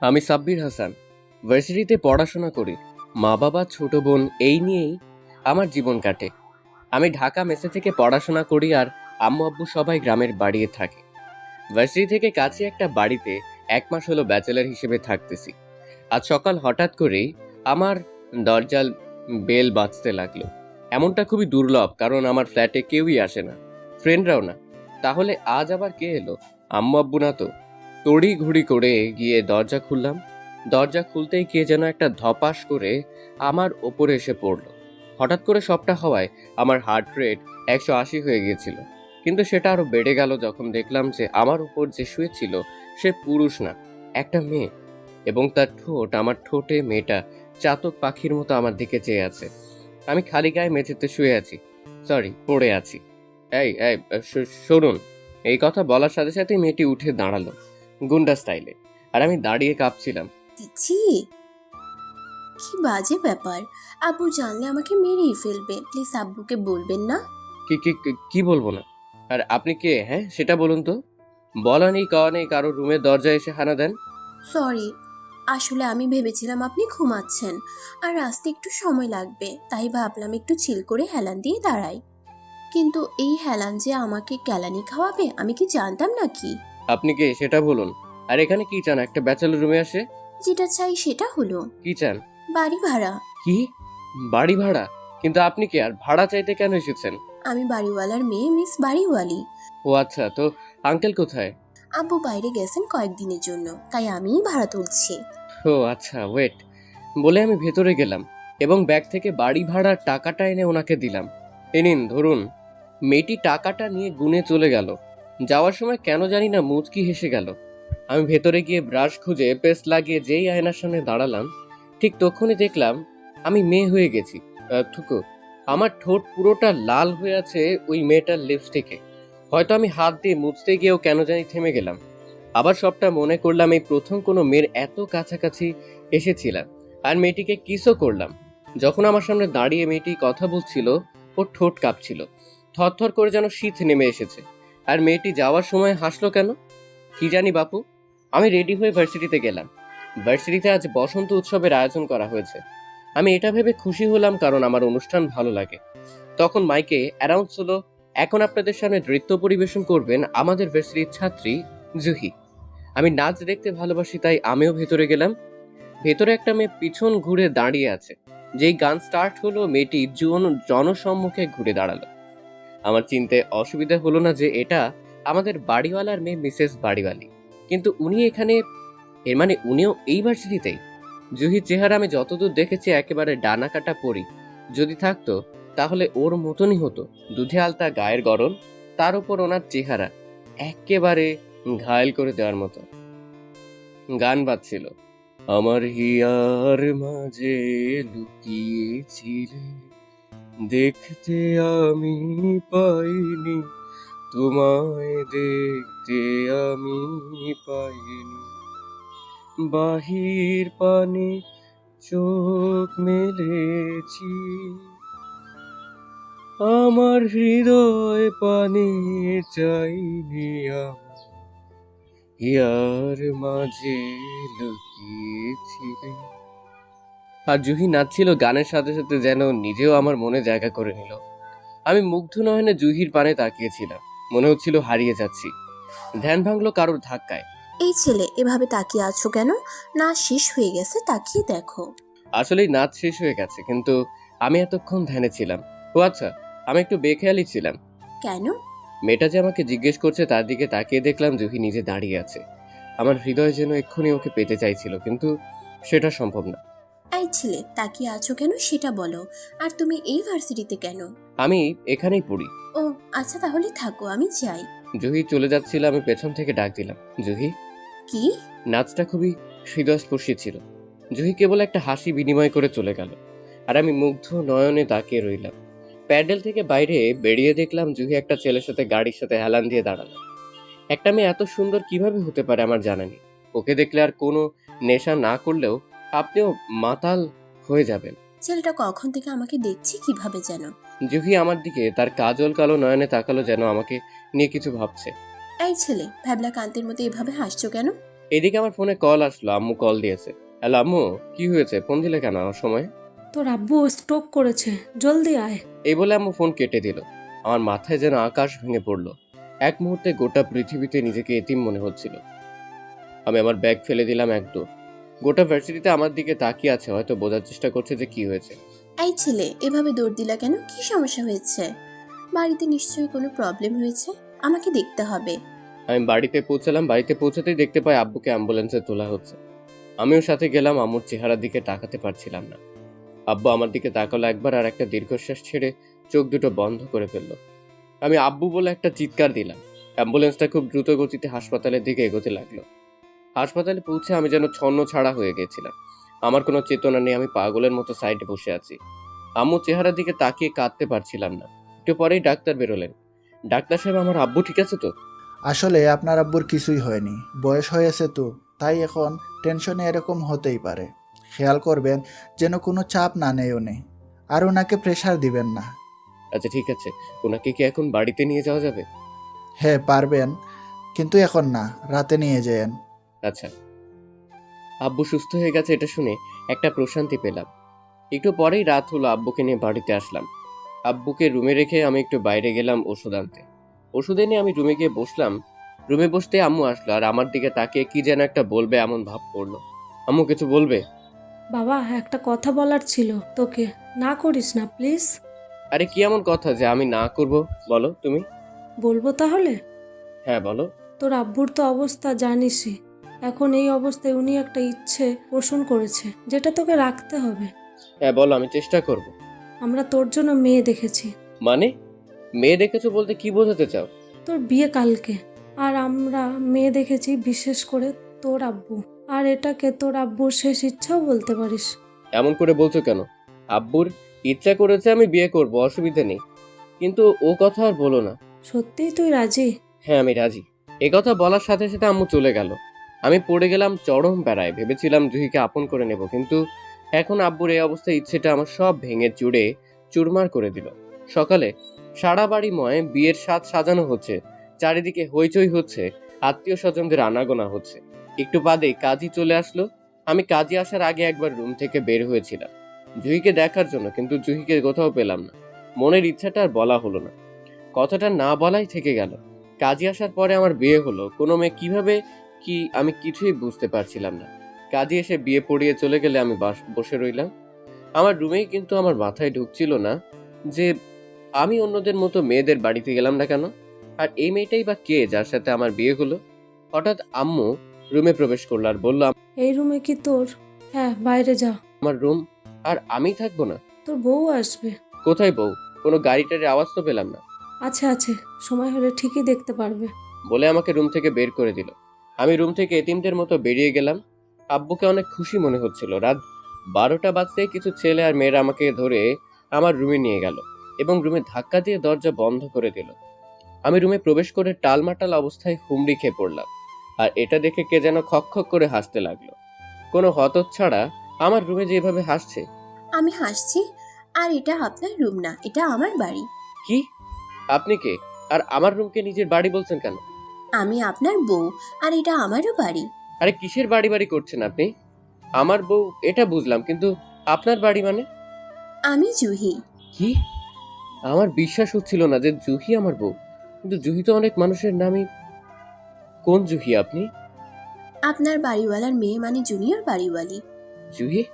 আমি সাব্বির হাসান। ভার্সিটিতে পড়াশোনা করি। মা বাবা, ছোট বোন, এই নিয়েই আমার জীবন কাটে। আমি ঢাকা মেসে থেকে পড়াশোনা করি আর আম্মু আব্বু সবাই গ্রামের বাড়িতে থাকে। ভার্সিটি থেকে কাছে একটা বাড়িতে এক মাস হলো ব্যাচেলার হিসেবে থাকতেছি। আজ সকাল হঠাৎ করেই আমার দরজাল বেল বাজতে লাগল। এমনটা খুবই দুর্লভ, কারণ আমার ফ্ল্যাটে কেউই আসে না। ফ্রেন্ডরাও না। তাহলে আজ আবার কে এলো? আম্মু আব্বু না তো? তড়ি ঘড়ি করে গিয়ে দরজা খুললাম। দরজা খুলতেই কে যেন একটা ধপাস করে আমার ওপরে এসে পড়ল। হঠাৎ করে সবটা হওয়ায় আমার হার্ট রেট একশো আশি হয়ে গিয়েছিল। কিন্তু সেটা আরও বেড়ে গেল যখন দেখলাম যে আমার উপর যে শুয়েছিল সে পুরুষ না, একটা মেয়ে। এবং তার ঠোঁট, আমার ঠোঁটে মেয়েটা চাতক পাখির মতো আমার দিকে চেয়ে আছে। আমি খালি গায়ে মেঝেতে শুয়ে আছি। সরি পড়ে আছি। এই এই শুনুন। এই কথা বলার সাথে সাথে মেয়েটি উঠে দাঁড়াল। গুন্ডা স্টাইলে। আর আমি দাঁড়িয়ে কাঁপছিলাম। দিচ্ছি কি বাজে ব্যাপার। আব্বু জানলে আমাকে মেরেই ফেলবে। প্লিজ আব্বুকে বলবেন না। কি কি কি- কি বলব না? আর আপনি কে হ্যাঁ? সেটা বলুন তো। বলা নেই কাওয়া নেই কারও রুমের দরজায় এসে হানা দেন। সরি আসলে আমি ভেবেছিলাম আপনি ঘুমাচ্ছেন। আর আসতে একটু সময় লাগবে তাই ভাবলাম একটু চিল করে হেলান দিয়ে দাঁড়াই। কিন্তু এই হেলান যে আমাকে ক্যালানি খাওয়াবে আমি কি জানতাম নাকি? আপনি কে? সেটা বলুন। আর এখানে কি চান? একটা ব্যাচেলর রুমে আসে? যেটা চাই সেটা হলো কি চান? বাড়ি ভাড়া। কি? বাড়ি ভাড়া? কিন্তু আপনি কি? আর ভাড়া চাইতে কেন এসেছেন? আমি বাড়িওয়ালার মেয়ে মিস বাড়িওয়ালি। ও আচ্ছা তো আঙ্কেল কোথায়? আব্বু বাইরে গেছেন কয়েকদিনের জন্য তাই আমিই ভাড়া তুলছি। ও আচ্ছা ওয়েট বলে আমি ভেতরে গেলাম এবং ব্যাগ থেকে বাড়ি ভাড়ার টাকাটা এনে ওনাকে দিলাম। এ নিন ধরুন। মেয়েটি টাকাটা নিয়ে গুনে চলে গেল। যাওয়ার সময় কেন জানি না মুচকি হেসে গেল। আমি ভেতরে গিয়ে ব্রাশ খুঁজে পেস্ট লাগিয়ে যেই আয়নার সামনে দাঁড়ালাম, ঠিক তখনই দেখলাম আমি মেয়ে হয়ে গেছি। থুকু, আমার ঠোঁট পুরোটা লাল হয়ে আছে ওই মেয়েটার লিপস্টিকে হয়তো আমি হাত দিয়ে মুছতে গিয়েও কেন জানি থেমে গেলাম। আবার সবটা মনে করলাম এই প্রথম কোনো মেয়ের এত কাছাকাছি এসেছিলাম আর মেয়েটিকে কিসও করলাম। যখন আমার সামনে দাঁড়িয়ে মেয়েটি কথা বলছিল, ওর ঠোঁট কাঁপছিল। থরথর করে যেন শীত নেমে এসেছে। আর মেয়েটি যাওয়ার সময় হাসলো কেন? কি জানি বাপু, আমি রেডি হয়ে ভার্সিটিতে গেলাম। ভার্সিটিতে আজ বসন্ত উৎসবের আয়োজন করা হয়েছে। আমি এটা ভেবে খুশি হলাম কারণ আমার অনুষ্ঠান ভালো লাগে। তখন মাইকে অ্যানাউন্স হলো, এখন আপনাদের সামনে নৃত্য পরিবেশন করবেন আমাদের ভার্সিটির ছাত্রী জুহি। আমি নাচ দেখতে ভালোবাসি, তাই আমিও ভেতরে গেলাম। ভেতরে একটা মেয়ে পিছন ঘুরে দাঁড়িয়ে আছে। যেই গান স্টার্ট হলো, মেয়েটি জন, জনসম্মুখে ঘুরে দাঁড়াল। আমার চিনতে অসুবিধা হলো না যে এটা আমাদের বাড়িওয়ালার মেয়ে মিসেস বাড়িওয়ালি। কিন্তু উনি এখানে, এর মানে উনিও এই ভার্সিটিতেই। জুহির চেহারা আমি যতদূর দেখেছি একেবারে ডানা কাটা পরি। যদি থাকতো, তাহলে ওর মতনই হতো। দুধে আলতা, গায়ের গরম, তার উপর ওনার চেহারা একেবারে ঘায়ল করে দেওয়ার মতো। গান বাজছিল। আমার হিয়ার মাঝে লুকিয়েছিলে দেখতে আমি পাইনি, তোমায় দেখতে আমি পাইনি। বাহির পানে চোখ মেলেছি, আমার হৃদয় পানে চাইনি আমার। ইয়ার মাঝে লুকিয়েছিলে আর জুহি নাচছিল গানের সাথে সাথে যেন নিজেও আমার মনে জায়গা করে নিল। আমি মুগ্ধ নয়নে জুহির পানে তাকিয়েছিলাম। মনে হচ্ছিল হারিয়ে যাচ্ছি। ধ্যান ভাঙলো কারোর ধাক্কায়। এই ছেলে এভাবে তাকিয়ে আছো কেন? না শেষ হয়ে গেছে তাকিয়ে দেখো। আসলেই নাচ শেষ হয়ে গেছে কিন্তু আমি এতক্ষণ ধ্যানে ছিলাম। ও আচ্ছা আমি একটু বেখেয়ালি ছিলাম। কেন? মেয়েটা যে আমাকে জিজ্ঞেস করছে তার দিকে তাকিয়ে দেখলাম জুহি নিজে দাঁড়িয়ে আছে। আমার হৃদয় যেন এক্ষুনি ওকে পেতে চাইছিল কিন্তু সেটা সম্ভব না। এই ছেলে তাকিয়ে আছো কেন? সেটা বলো। আর তুমি এই ভার্সিটিতে কেন? আমি এখানেই পড়ি। ও আচ্ছা তাহলে থাকো আমি যাই। জুহি চলে যাচ্ছিল আমি পেছন থেকে ডাক দিলাম। জুহি? কি? নাচটা খুবই হৃদয়স্পর্শী ছিল। জুহি কেবল একটা হাসি বিনিময় করে চলে গেল। আর আমি মুগ্ধ নয়নে তাকিয়ে রইলাম। প্যান্ডেল থেকে বাইরে বেরিয়ে দেখলাম জুহি একটা ছেলের সাথে গাড়ির সাথে হেলান দিয়ে দাঁড়াল। একটা মেয়ে এত সুন্দর কীভাবে হতে পারে আমার জানা নেই। ওকে দেখলে আর কোনো নেশা না করলেও আপনিও মাতাল হয়ে যাবেন। ছেলেটা কখন থেকে আমাকে দেখছি কীভাবে যেন? জুহি আমার দিকে তার কাজল কালো নয়নে তাকালো যেন আমাকে নিয়ে কিছু ভাবছে। এই ছেলে ভ্যাবলা কান্তির মতো এভাবে হাসছো কেন? এদিকে আমার ফোনে কল আসলো আম্মু কল দিয়েছে। হ্যালো আম্মু কি হয়েছে? ফোন দিলে কেন আমার সময়? তোর আব্বু স্ট্রোক করেছে জলদি আয়। এই বলে আম্মু ফোন কেটে দিল। আমার মাথায় যেন আকাশ ভেঙে পড়ল। এক মুহূর্তে গোটা পৃথিবীতে নিজেকে এতিম মনে হচ্ছিল। আমি আমার ব্যাগ ফেলে দিলাম এক দৌড়। গোটা ভার্সিটিতে আমার দিকে তাকিয়ে আছে হয়তো বোঝার চেষ্টা করছে যে কি হয়েছে। এই ছেলে এভাবে দৌড় দিলা কেন? কি সমস্যা হয়েছে? বাড়িতে নিশ্চয়ই কোনো প্রবলেম হয়েছে? আমাকে দেখতে হবে। আমি বাড়িতে পৌঁছালাম বাড়িতে পৌঁছাতেই দেখতে পাই আব্বুকে অ্যাম্বুলেন্সে তোলা হচ্ছে। আমিও সাথে গেলাম আম্মুর চেহারার দিকে তাকাতে পারছিলাম না। আব্বু আমার দিকে তাকালো একবার আর একটা দীর্ঘশ্বাস ছেড়ে চোখ দুটো বন্ধ করে ফেলল। আমি আব্বু বলে একটা চিৎকার দিলাম। অ্যাম্বুলেন্সটা খুব দ্রুত গতিতে হাসপাতালের দিকে এগোতে লাগল। হাসপাতালে পৌঁছে আমি যেন ছন্ন ছাড়া হয়ে গেছিলাম। আমার কোনো চেতনা নেই আমি পাগলের মতো সাইডে বসে আছি। আম্মু চেহারার দিকে তাকিয়ে কাঁদতে পারছিলাম না। একটু পরেই ডাক্তার বেরোলেন। ডাক্তার সাহেব আমার আব্বু ঠিক আছে তো? আসলে আপনার আব্বুর কিছুই হয়নি। বয়স হয়েছে তো তাই এখন টেনশনে এরকম হতেই পারে। খেয়াল করবেন যেন কোনো চাপ না নেই উনি আর ওনাকে প্রেশার দিবেন না। আচ্ছা ঠিক আছে। ওনাকে কি এখন বাড়িতে নিয়ে যাওয়া যাবে? হ্যাঁ পারবেন। কিন্তু এখন না রাতে নিয়ে যেন আচ্ছা। আব্বু সুস্থ হয়ে গেছে এটা শুনে একটা প্রশান্তি পেলাম। একটু পরেই রাত হলো আব্বুকে নিয়ে বাড়িতে আসলাম। আব্বুকে রুমে রেখে আমি একটু বাইরে গেলাম ওষুধ আনতে। ওষুধ এনে আমি রুমে গিয়ে বসলাম। রুমে বসতে আম্মু আসলো আর আমার দিকে তাকিয়ে কি যেন একটা বলবে এমন ভাব পড়ল আম্মু কিছু বলবে? বাবা একটা কথা বলার ছিল তোকে। না করিস না প্লিজ। আরে কি এমন কথা যে আমি না করব? বলো তুমি। বলব তাহলে? হ্যাঁ বলো। তোর আব্বুর তো অবস্থা জানিসই। এখন এই অবস্থায় উনি একটা ইচ্ছে পোষণ করেছে যেটা তোকে রাখতে হবে। হ্যাঁ বলো আমি চেষ্টা করব। আমরা তোর জন্য মেয়ে দেখেছি। মানে? মেয়ে দেখেছ বলতে কি বোঝাতে চাও? তোর বিয়ে কালকে আর আমরা মেয়ে দেখেছি বিশেষ করে তোর আব্বু। আর এটাকে তোর আব্বুর শেষ ইচ্ছাও বলতে পারিস। এমন করে বলছো কেন? আব্বুর ইচ্ছা করেছে আমি বিয়ে করব অসুবিধা নেই। কিন্তু ও কথা আর বলো না। সত্যিই তুই রাজি? হ্যাঁ আমি রাজি। এ কথা বলার সাথে সাথে আম্মু চলে গেল। আমি পড়ে গেলাম চরম বেড়ায় ভেবেছিলাম জুহিকে আপন করে নেব, কিন্তু এখন আব্বুর এই অবস্থায় ইচ্ছেটা আমার সব ভেঙে চুড়ে চুরমার করে দিল। সকালে সারা বাড়িময় বিয়ের স্বাদ সাজানো হচ্ছে, চারিদিকে হইচই হচ্ছে আত্মীয় স্বজনদের আনাগোনা হচ্ছে। একটু বাদে কাজী চলে আসলো। আমি কাজী আসার আগে একবার রুম থেকে বের হয়েছিলাম। জুহিকে দেখার জন্য, কিন্তু জুহিকে কোথাও পেলাম না। মনের ইচ্ছাটা আর বলা হলো না। কথাটা না বলাই থেকে গেল। কাজী আসার পরে আমার বিয়ে হলো। কোনো মেয়ে কীভাবে কি আমি কিছুই বুঝতে পারছিলাম না। কাজী এসে বিয়ে পড়িয়ে চলে গেলে আমি বাস- রইলাম। আমার রুমেই কিন্তু আমার মাথায় ঢুকছিল না যে আমি অন্যদের মতো মেয়েদের বাড়িতে গেলাম না কেন? আর এই মেয়েটাই বা কে যার সাথে আমার বিয়ে হলো? হঠাৎ আম্মু রুমে প্রবেশ করল আর বলল এই রুমে কি তোর? হ্যাঁ বাইরে যা। আমার রুম? আর আমি থাকব না? তোর বউ আসবে। কোথায় বউ? কোনো গাড়িটার আওয়াজ তো পেলাম না। আচ্ছা আছে। সময় হলে ঠিকই দেখতে পারবে। বলে আমাকে রুম থেকে বের করে দিল। আমি রুম থেকে এতিমদের মতো বেরিয়ে গেলাম। আব্বুকে অনেক খুশি মনে হচ্ছিল। রাত বারোটা বাজতে কিছু ছেলে আর মেয়েরা আমাকে ধরে আমার রুমে নিয়ে গেল এবং রুমে ধাক্কা দিয়ে দরজা বন্ধ করে দিল। আমি রুমে প্রবেশ করে টালমাটাল অবস্থায় হুমড়ি খেয়ে পড়লাম আর এটা দেখে কে যেন খকখক করে হাসতে লাগল। কোনো হতচ্ছাড়া আমার রুমে যেভাবে হাসছে? আমি হাসছি আর এটা আপনার রুম না এটা আমার বাড়ি। কি? আপনি কে? আর আমার রুমকে নিজের বাড়ি বলছেন কেন? আমি আপনার বউ আর এটা আমারও বাড়ি। আরে কিসের বাড়ি বাড়ি করছেন আপনি? আমার বউ এটা বুঝলাম কিন্তু আপনার বাড়ি মানে? আমি জুহি। কি? আমার বিশ্বাস হচ্ছিল না যে জুহি আমার বউ। কিন্তু জুহি তো অনেক মানুষের নামই। কোন জুহি আপনি? আপনার বাড়িওয়ালার মেয়ে মানে জুনিয়র বাড়িওয়ালি। জুহি?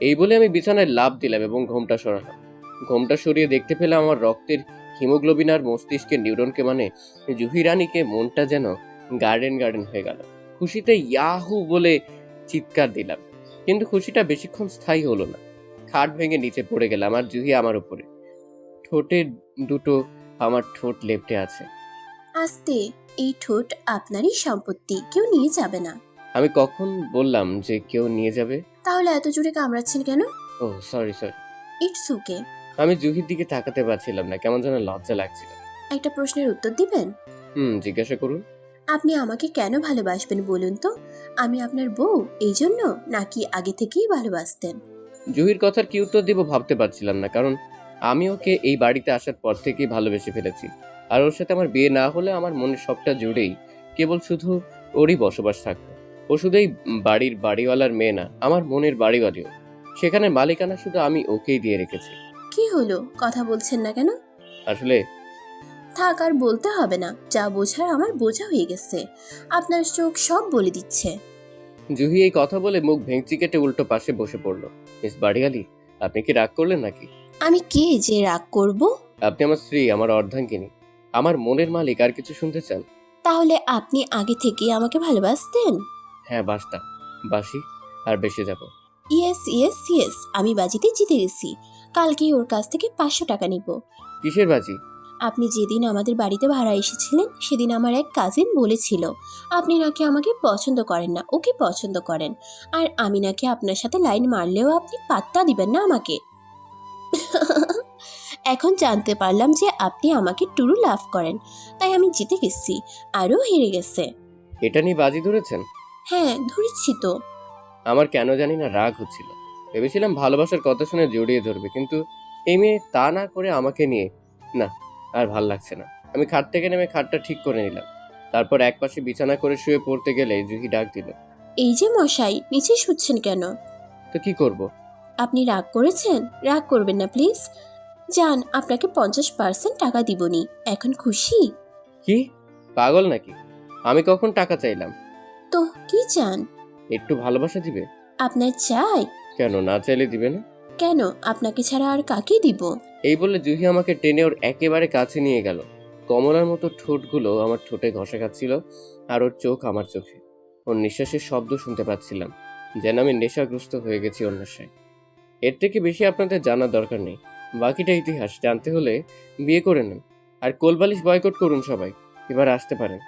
এই বলে আমি বিছানায় লাভ দিলাম এবং ঘোমটা সরালাম। ঘোমটা সরিয়ে দেখতে পেলাম আমার রক্তের হিমোগ্লোবিন আর মস্তিষ্কের নিউরনকে মানে জুহি রানীকে মনটা যেন গার্ডেন গার্ডেন হয়ে গেল। খুশিতে ইয়াহু বলে চিৎকার দিলাম। কিন্তু খুশিটা বেশিক্ষণ স্থায়ী হলো না। খাট ভেঙে নিচে পড়ে গেলাম আর জুহি আমার উপরে। ঠোঁটের দুটো আমার ঠোঁট লেপটে আছে। আস্তে এই ঠোঁট আপনারই সম্পত্তি কেউ নিয়ে যাবে না। আমি কখন বললাম যে কেউ নিয়ে যাবে? তাহলে এত জোরে কামড়াচ্ছেন কেন? ও সরি সরি ইটস ওকে আমি জুহির দিকে তাকাতে পারছিলাম না কেমন যেন লজ্জা লাগছিল। একটা প্রশ্নের উত্তর দিবেন? হুম জিজ্ঞাসা করুন। আপনি আমাকে কেন ভালোবাসবেন বলুন তো? আমি আপনার বউ এই জন্য নাকি আগে থেকেই ভালোবাসতেন? জুহির কথার কি উত্তর দিব ভাবতে পারছিলাম না কারণ আমি ওকে এই বাড়িতে আসার পর থেকেই ভালোবেসে ফেলেছি। আর ওর সাথে আমার বিয়ে না হলে আমার মনের সবটা জুড়েই কেবল শুধু ওরই বসবাস থাকতো। ও শুধু এই বাড়ির বাড়িওয়ালার মেয়ে না আমার মনের বাড়িওয়ালিও। সেখানে মালিকানা শুধু আমি ওকেই দিয়ে রেখেছি। কি হলো? কথা বলছেন না কেন? আসলে থাক আর বলতে হবে না। যা বোঝার আমার বোঝা হয়ে গেছে। আপনার চোখ সব বলে দিচ্ছে। জুহি এই কথা বলে মুখ ভেঙচি কেটে উল্টো পাশে বসে পড়ল। মিস বাড়িওয়ালি আপনি কি রাগ করলেন নাকি? আমি কে যে রাগ করব? আপনি আমার স্ত্রী আমার অর্ধাঙ্গিনী। আমার মনের মালিক আর কিছু শুনতে চান? তাহলে আপনি আগে থেকেই আমাকে ভালোবাসতেন? হ্যাঁ বাসটা বাসি আর বেশি যাব। ইয়েস ইয়েস ইয়েস আমি বাজিতে জিতে গেছি। কালকেই ওর কাছ থেকে পাঁচশো টাকা নিব। কিসের বাজি? আপনি যেদিন আমাদের বাড়িতে ভাড়া এসেছিলেন সেদিন আমার এক কাজিন বলেছিল আপনি নাকি আমাকে পছন্দ করেন না ওকে পছন্দ করেন। আর আমি নাকি আপনার সাথে লাইন মারলেও আপনি পাত্তা দিবেন না আমাকে। এখন জানতে পারলাম যে আপনি আমাকে টুরু লাভ করেন তাই আমি জিতে গেছি আরও হেরে গেছে। এটা নিয়ে বাজি ধরেছেন? হ্যাঁ ধরেছি তো। আমার কেন জানি না রাগ হচ্ছিল। ভেবেছিলাম ভালোবাসার কথা শুনে জড়িয়ে ধরবে কিন্তু এই মেয়ে তা না করে আমাকে নিয়ে না আর ভালো লাগছে না। আমি খাট থেকে নেমে খাটটা ঠিক করে নিলাম। তারপর একপাশে বিছানা করে শুয়ে পড়তে গেলে জুহি ডাক দিল এই যে মশাই নিচে শুচ্ছেন কেন? তো কি করব? আপনি রাগ করেছেন? রাগ করবেন না প্লিজ যান আপনাকে পঞ্চাশ পার্সেন্ট টাকা দিবনি। এখন খুশি? কি? পাগল নাকি? আমি কখন টাকা চাইলাম? তো কি চান? একটু ভালোবাসা দিবে? আপনার চাই? কেন? না চাইলে দিবে না। কেন? আপনাকে ছাড়া আর কাকে দিব? এই বলে জুহি আমাকে টেনে ওর একেবারে কাছে নিয়ে গেল। কমলার মতো ঠোঁটগুলো আমার ঠোঁটে ঘষা খাচ্ছিল আর ওর চোখ আমার চোখে। ওর নিঃশ্বাসের শব্দ শুনতে পাচ্ছিলাম যেন আমি নেশাগ্রস্ত হয়ে গেছি ওর নেশায়। এর থেকে বেশি আপনাদের জানার দরকার নেই। বাকিটা ইতিহাস জানতে হলে বিয়ে করে নেন। আর কোলবালিশ বয়কট করুন সবাই এবার আসতে পারেন।